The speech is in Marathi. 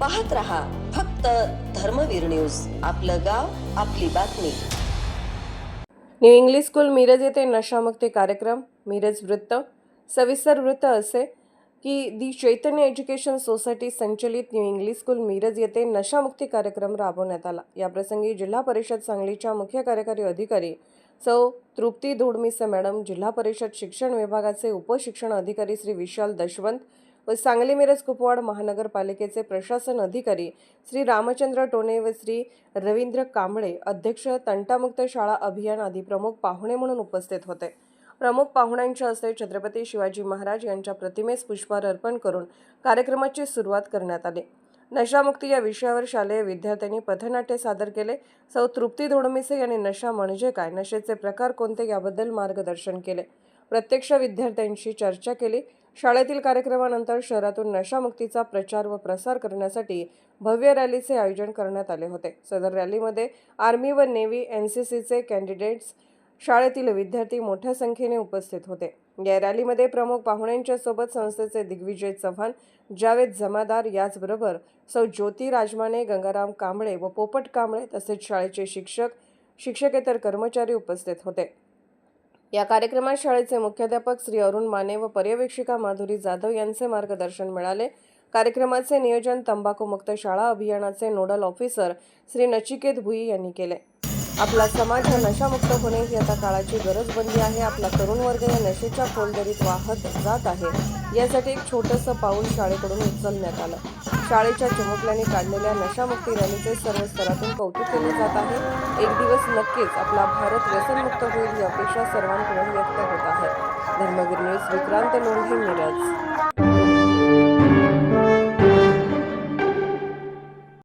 पाहत रहा फक्त धर्मवीर न्यूज. आपलं गाव आपली बातमी. न्यू इंग्लिश स्कूल मिरज येथे नशामुक्ती कार्यक्रम मिरज वृत्त. सविस्तर वृत्त असे की दी चैतन्य एज्युकेशन सोसायटी संचलित न्यू इंग्लिश स्कूल मिरज येथे नशामुक्ती कार्यक्रम राबवण्यात आला. याप्रसंगी जिल्हा परिषद सांगलीच्या मुख्य कार्यकारी अधिकारी सौ तृप्ती धोडमिसे मॅडम जिल्हा परिषद शिक्षण विभागाचे उपशिक्षण अधिकारी श्री विशाल दशवंत व सांगली मिरज कुपवाड महानगरपालिकेचे प्रशासन अधिकारी श्री रामचंद्र टोने व श्री रवींद्र कांबळे अध्यक्ष तंटामुक्त शाळा अभियान आदी प्रमुख पाहुणे म्हणून उपस्थित होते. प्रमुख पाहुण्यांच्या हस्ते छत्रपती शिवाजी महाराज यांच्या प्रतिमेस पुष्पहार अर्पण करून कार्यक्रमाची सुरुवात करण्यात आली. नशामुक्ती या विषयावर शालेय विद्यार्थ्यांनी पथनाट्य सादर केले. सौ तृप्ती धोडमिसे यांनी नशा म्हणजे काय नशेचे प्रकार कोणते याबद्दल मार्गदर्शन केले. प्रत्यक्ष विद्यार्थ्यांशी चर्चा केली. शाळेतील कार्यक्रमानंतर शहरातून नशामुक्तीचा प्रचार व प्रसार करण्यासाठी भव्य रॅलीचे आयोजन करण्यात आले होते. सदर रॅलीमध्ये आर्मी व नेव्ही एन सी सीचे कॅन्डिडेट्स शाळेतील विद्यार्थी मोठ्या संख्येने उपस्थित होते. या रॅलीमध्ये प्रमुख पाहुण्यांच्या सोबत संस्थेचे दिग्विजय चव्हाण जावेद जमादार याचबरोबर सौ ज्योती राजमाने गंगाराम कांबळे व पोपट कांबळे तसेच शाळेचे शिक्षक शिक्षकेतर कर्मचारी उपस्थित होते. या कार्यक्रमात शाळेचे मुख्याध्यापक श्री अरुण माने व पर्यवेक्षिका माधुरी जाधव यांचे मार्गदर्शन मिळाले. कार्यक्रमाचे नियोजन तंबाखूमुक्त शाळा अभियानाचे नोडल ऑफिसर श्री नचिकेत भुई यांनी केले. आपला समाज हा नशामुक्त होणे ही आता काळाची गरज बनली आहे. आपला तरुण वर्ग या नशेच्या खोलदरीत वाहत जात आहे. यासाठी एक छोटंसं पाऊल शाळेकडून उचलण्यात आलं. शाळेच्या चिमुकल्याने काढलेल्या नशामुक्ती रॅलीचे सर्व स्तरातून कौतुक केले जात आहे. एक दिवस नक्कीच आपला भारत व्यसनमुक्त होईल ही अपेक्षा सर्वांकडून व्यक्त होत आहे. धर्मवीर न्यूज विक्रांत लोंढे मिरज.